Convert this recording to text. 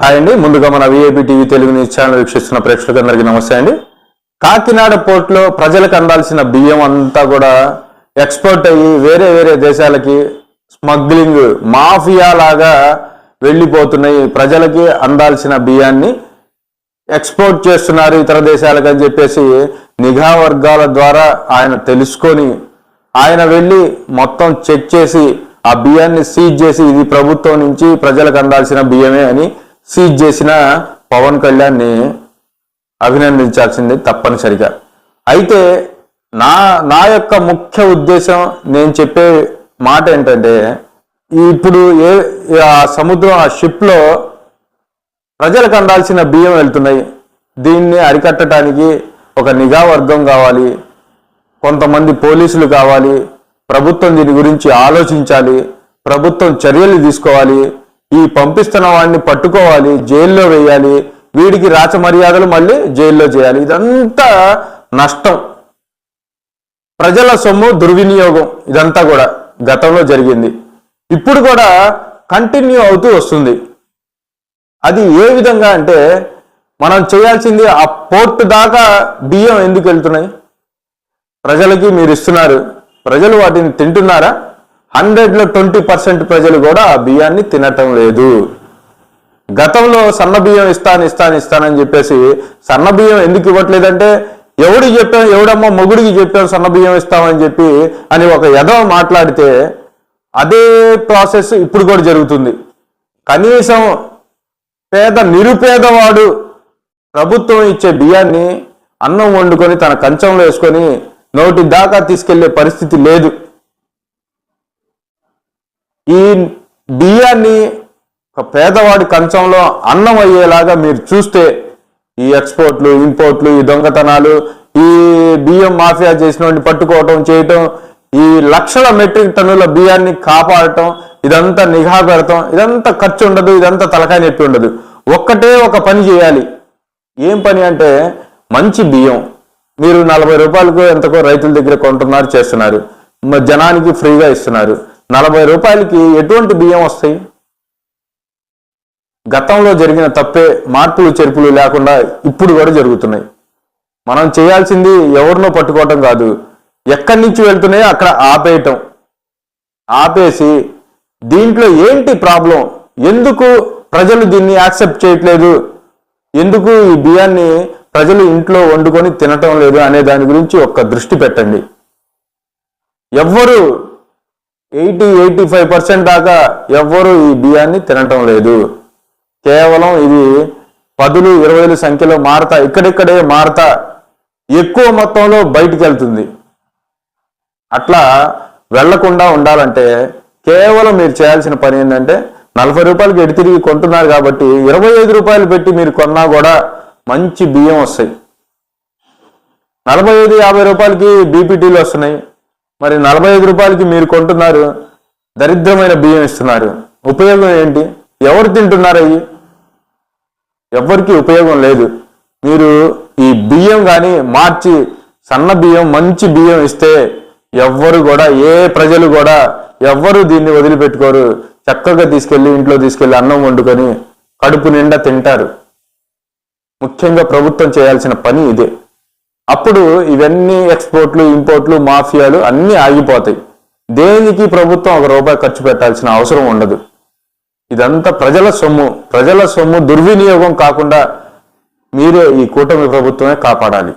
Hi అండి. ముందుగా మన VIP TV Telugu news channel వీక్షిస్తున్న ప్రేక్షకులందరికీ నమస్తే అండి. కాకినాడ పోర్టులో ప్రజలకు అందాల్సిన బియ్యం అంతా కూడా ఎక్స్పోర్ట్ అయ్యి వేరే వేరే దేశాలకి స్మగ్లింగ్ మాఫియా లాగా వెళ్ళిపోతున్నాయి. ప్రజలకి అందాల్సిన బియ్యాన్ని ఎక్స్పోర్ట్ చేస్తున్నారు ఇతర దేశాలకు అని చెప్పేసి నిఘా వర్గాల ద్వారా ఆయన తెలుసుకొని ఆయన వెళ్ళి మొత్తం చెక్ చేసి ఆ బియ్యాన్ని సీజ్ చేసి ఇది ప్రభుత్వం నుంచి ప్రజలకు అందాల్సిన బియ్యమే అని సీజ్ చేసిన పవన్ కళ్యాణ్ని అభినందించాల్సింది తప్పనిసరిగా. అయితే నా నా యొక్క ముఖ్య ఉద్దేశం నేను చెప్పే మాట ఏంటంటే ఇప్పుడు ఏ ఆ సముద్రం ఆ షిప్లో ప్రజలకు అందాల్సిన బియ్యం వెళ్తున్నాయి. దీన్ని అరికట్టడానికి ఒక నిఘా వర్గం కావాలి. కొంతమంది పోలీసులు కావాలి. ప్రభుత్వం దీని గురించి ఆలోచించాలి. ప్రభుత్వం చర్యలు తీసుకోవాలి. ఈ పంపిస్తున్న వాడిని పట్టుకోవాలి జైల్లో వేయాలి వీడికి రాచ మర్యాదలు మళ్ళీ జైల్లో చేయాలి. ఇదంతా నష్టం. ప్రజల సొమ్ము దుర్వినియోగం. ఇదంతా కూడా గతంలో జరిగింది. ఇప్పుడు కూడా కంటిన్యూ అవుతూ వస్తుంది. అది ఏ విధంగా అంటే మనం చేయాల్సింది ఆ పోర్టు దాకా బియ్యం ఎందుకు వెళ్తున్నాయి? ప్రజలకి మీరు ఇస్తున్నారు. ప్రజలు వాటిని తింటున్నారా? హండ్రెడ్లో ట్వంటీ పర్సెంట్ ప్రజలు కూడా బియ్యాన్ని తినటం లేదు. గతంలో సన్న బియ్యం ఇస్తాను ఇస్తాను ఇస్తానని చెప్పేసి సన్న బియ్యం ఎందుకు ఇవ్వట్లేదంటే ఎవడికి చెప్పాం ఎవడమ్మో మొగుడికి చెప్పాం సన్న బియ్యం ఇస్తామని చెప్పి అని ఒక ఎదవ మాట్లాడితే అదే ప్రాసెస్ ఇప్పుడు కూడా జరుగుతుంది. కనీసం పేద నిరుపేదవాడు ప్రభుత్వం ఇచ్చే బియ్యాన్ని అన్నం వండుకొని తన కంచంలో వేసుకొని నోటి దాకా తీసుకెళ్ళే పరిస్థితి లేదు. ఈ బియ్యాన్ని ఒక పేదవాడి కంచంలో అన్నం అయ్యేలాగా మీరు చూస్తే ఈ ఎక్స్పోర్ట్లు ఇంపోర్ట్లు ఈ దొంగతనాలు ఈ బియ్యం మాఫియా చేసిన వాడిని పట్టుకోవటం చేయటం ఈ లక్షల మెట్రిక్ టన్నుల బియ్యాన్ని కాపాడటం ఇదంతా నిఘా పెడటం ఇదంతా ఖర్చు ఉండదు ఇదంతా తలకాయ నొప్పి ఉండదు. ఒక్కటే ఒక పని చేయాలి. ఏం పని అంటే మంచి బియ్యం. మీరు నలభై రూపాయలకు ఎంతకో రైతుల దగ్గర కొంటున్నారు చేస్తున్నారు. జనానికి ఫ్రీగా ఇస్తున్నారు. నలభై రూపాయలకి ఎటువంటి బియ్యం వస్తాయి? గతంలో జరిగిన తప్పే మార్పులు చెరుపులు లేకుండా ఇప్పుడు కూడా జరుగుతున్నాయి. మనం చేయాల్సింది ఎవరినో పట్టుకోవటం కాదు. ఎక్కడి నుంచి వెళ్తున్నాయో అక్కడ ఆపేయటం. ఆపేసి దీంట్లో ఏంటి ప్రాబ్లం? ఎందుకు ప్రజలు దీన్ని యాక్సెప్ట్ చేయట్లేదు? ఎందుకు ఈ బియ్యాన్ని ప్రజలు ఇంట్లో వండుకొని తినటం లేదు అనే దాని గురించి ఒక్క దృష్టి పెట్టండి. ఎవ్వరు ఎయిటీ ఎయిటీ ఫైవ్ పర్సెంట్ దాకా ఎవ్వరు ఈ బియ్యాన్ని తినటం లేదు. కేవలం ఇది పదులు ఇరవైలు సంఖ్యలో మారతా ఇక్కడిక్కడే మారతా ఎక్కువ మొత్తంలో బయటికి వెళ్తుంది అట్లా వెళ్ళకుండా ఉండాలంటే కేవలం మీరు చేయాల్సిన పని ఏంటంటే నలభై రూపాయలకి ఎడి తిరిగి కొంటున్నారు కాబట్టి ఇరవై ఐదు రూపాయలు పెట్టి మీరు కొన్నా కూడా మంచి బియ్యం వస్తాయి. నలభై ఐదు యాభై రూపాయలకి బీపీటీలు వస్తున్నాయి. మరి నలభై ఐదు రూపాయలకి మీరు కొంటున్నారు దరిద్రమైన బియ్యం ఇస్తున్నారు. ఉపయోగం ఏంటి? ఎవరు తింటున్నారు అవి ఎవరికి ఉపయోగం లేదు. మీరు ఈ బియ్యం కానీ మార్చి సన్న బియ్యం మంచి బియ్యం ఇస్తే ఎవ్వరు కూడా ఏ ప్రజలు కూడా ఎవ్వరు దీన్ని వదిలిపెట్టుకోరు. చక్కగా తీసుకెళ్ళి ఇంట్లో తీసుకెళ్ళి అన్నం వండుకొని కడుపు నిండా తింటారు. ముఖ్యంగా ప్రభుత్వం చేయాల్సిన పని ఇదే. అప్పుడు ఇవన్నీ ఎక్స్పోర్ట్లు ఇంపోర్ట్లు మాఫియాలు అన్నీ ఆగిపోతాయి. దేనికి ప్రభుత్వం ఒక రూపాయి ఖర్చు పెట్టాల్సిన అవసరం ఉండదు. ఇదంతా ప్రజల సొమ్ము. ప్రజల సొమ్ము దుర్వినియోగం కాకుండా మీరే ఈ కూటమి ప్రభుత్వమే కాపాడాలి.